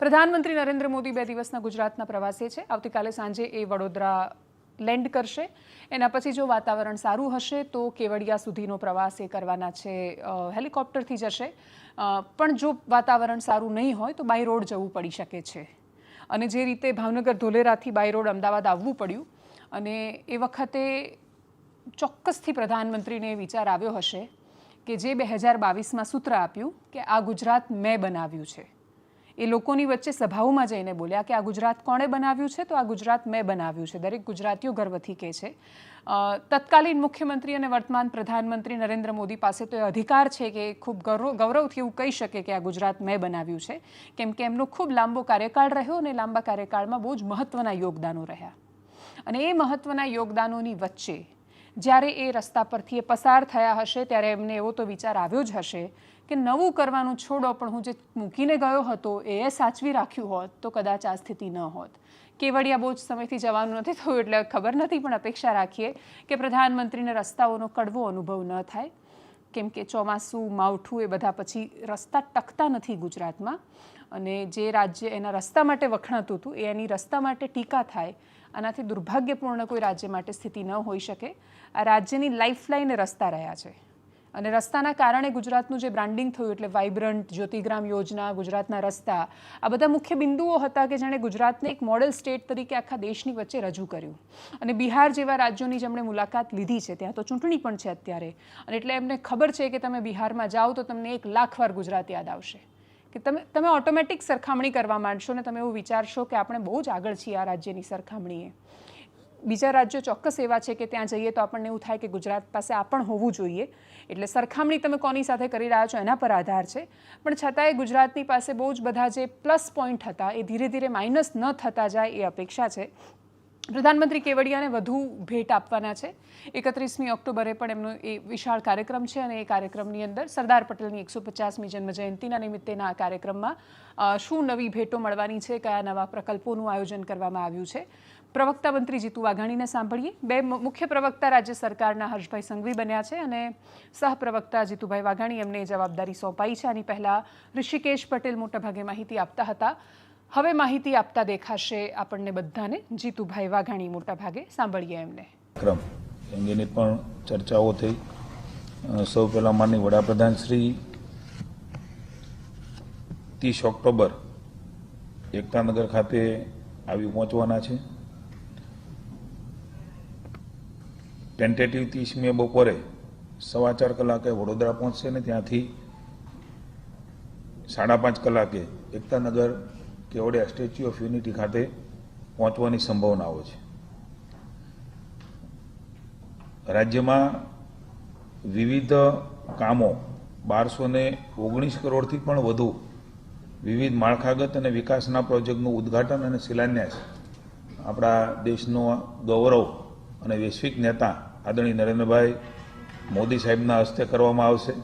પ્રધાનમંત્રી નરેન્દ્ર મોદી બે દિવસના ગુજરાતના પ્રવાસે છે. આવતીકાલે સાંજે એ વડોદરા લેન્ડ કરશે. એના પછી જો વાતાવરણ સારું હશે તો કેવડિયા સુધીનો પ્રવાસ એ કરવાના છે હેલિકોપ્ટરથી જશે. પણ જો વાતાવરણ સારું નહીં હોય તો બાય રોડ જવું પડી શકે છે. અને જે રીતે ભાવનગર ધોલેરાથી બાય રોડ અમદાવાદ આવવું પડ્યું અને એ વખતે ચોક્કસથી પ્રધાનમંત્રીને વિચાર આવ્યો હશે કે જે બે હજાર બાવીસમાં સૂત્ર આપ્યું કે આ ગુજરાત મેં બનાવ્યું છે. એ લોકોની વચ્ચે સભાઓમાં જઈને બોલ્યા કે આ ગુજરાત કોણે બનાવ્યું છે? તો આ ગુજરાત મેં બનાવ્યું છે. દરેક ગુજરાતીઓ ગર્વથી કહે છે. તત્કાલીન મુખ્યમંત્રી અને વર્તમાન પ્રધાનમંત્રી નરેન્દ્ર મોદી પાસે તો એ અધિકાર છે કે ખૂબ ગૌરવ, ગૌરવથી એવું કહી શકે કે આ ગુજરાત મેં બનાવ્યું છે. કેમ કે એમનો ખૂબ લાંબો કાર્યકાળ રહ્યો અને લાંબા કાર્યકાળમાં બહુ જ મહત્ત્વના યોગદાનો રહ્યા. અને એ મહત્ત્વના યોગદાનોની વચ્ચે જ્યારે એ રસ્તા પરથી એ પસાર થયા હશે, ત્યારે એમને એવો તો વિચાર આવ્યો જ હશે કે નવું કરવાનું છોડો પણ હું જે મૂકીને ગયો હતો, એ સાચવી રાખ્યું હોત તો કદાચ આ સ્થિતિ ન હોત. કેવડિયા બહુ જ સમયથી જવાનું નથી થયું એટલે ખબર નથી, પણ અપેક્ષા રાખીએ કે પ્રધાનમંત્રીને રસ્તાઓનો કડવો અનુભવ ન થાય. કેમ કે ચોમાસું, માવઠું એ બધા પછી રસ્તા ટકતા નથી ગુજરાતમાં. અને જે રાજ્ય એના રસ્તા માટે વખણાતું હતું, એ એની રસ્તા માટે ટીકા થાય. આનાથી દુર્ભાગ્યપૂર્ણ કોઈ રાજ્ય માટે સ્થિતિ ન હોઈ શકે. આ રાજ્યની લાઇફલાઇન રસ્તા રહ્યા છે. અને રસ્તાના કારણે ગુજરાતનું જે બ્રાન્ડિંગ થયું એટલે વાઇબ્રન્ટ જ્યોતિગ્રામ યોજના, ગુજરાતના રસ્તા, આ બધા મુખ્ય બિંદુઓ હતા કે જેણે ગુજરાતને એક મોડેલ સ્ટેટ તરીકે આખા દેશની વચ્ચે રજૂ કર્યું. અને બિહાર જેવા રાજ્યોની જેમણે મુલાકાત લીધી છે, ત્યાં તો ચૂંટણી પણ છે અત્યારે. અને એટલે એમને ખબર છે કે તમે બિહારમાં જાઓ તો તમને એક લાખ વાર ગુજરાત યાદ આવશે. કે તમે તમે ઓટોમેટિક સરખામણી કરવા માંડશો ને તમે એવું વિચારશો કે આપણે બહુ જ આગળ છીએ આ રાજ્યની સરખામણીએ. બીજા રાજ્યો ચોક્કસ એવા છે કે ત્યાં જઈએ તો આપણને એવું થાય કે ગુજરાત પાસે આ પણ હોવું જોઈએ. એટલે સરખામણી તમે કોની સાથે કરી રહ્યા છો એના પર આધાર છે. પણ છતાંય ગુજરાતની પાસે બહુ જ બધા જે પ્લસ પોઈન્ટ હતા એ ધીરે ધીરે માઇનસ ન થતા જાય એ અપેક્ષા છે. પ્રધાનમંત્રી કેવડિયાને વધુ ભેટ આપવાના છે. એકત્રીસમી ઓક્ટોબરે પણ એમનો એ વિશાળ કાર્યક્રમ છે અને એ કાર્યક્રમની અંદર સરદાર પટેલની એકસો પચાસમી જન્મજયંતિના નિમિત્તેના આ કાર્યક્રમમાં શું નવી ભેટો મળવાની છે, કયા નવા પ્રકલ્પોનું આયોજન કરવામાં આવ્યું છે. પ્રવક્તા મંત્રી જીતુ વાઘાણીને સાંભળીએ. બે મુખ્ય પ્રવક્તા રાજ્ય સરકારના હર્ષભાઈ સંઘવી બન્યા છે અને સહપ્રવક્તા જીતુભાઈ વાઘાણી એમને જવાબદારી સોંપાઈ છે. આની પહેલાં ઋષિકેશ પટેલ મોટાભાગે માહિતી આપતા હતા. હવે માહિતી આપતા દેખાશે આપણને બધાને. જીતુભાઈ વાઘાણી મોટાભાગે સાંભળીએ એમને. ક્રમ અંગેની પણ ચર્ચાઓ થઈ. સૌ પહેલા માનની વડાપ્રધાન શ્રી ત્રીસ ઓક્ટોબર એકતાનગર ખાતે આવી પહોંચવાના છે. ટેન્ટેટિવ ત્રીસ મે બપોરે સવા ચાર કલાકે વડોદરા પહોંચશે ને ત્યાંથી સાડા પાંચ કલાકે Ektanagar Kevadia Statue of Unity ખાતે પહોંચવાની સંભાવનાઓ છે. રાજ્યમાં વિવિધ કામો બારસો ને ઓગણીસ કરોડથી પણ વધુ વિવિધ માળખાગત અને વિકાસના પ્રોજેક્ટનું ઉદ્ઘાટન અને શિલાન્યાસ આપણા દેશનો ગૌરવ અને વૈશ્વિક નેતા આદરણીય નરેન્દ્રભાઈ મોદી સાહેબના હસ્તે કરવામાં આવશે.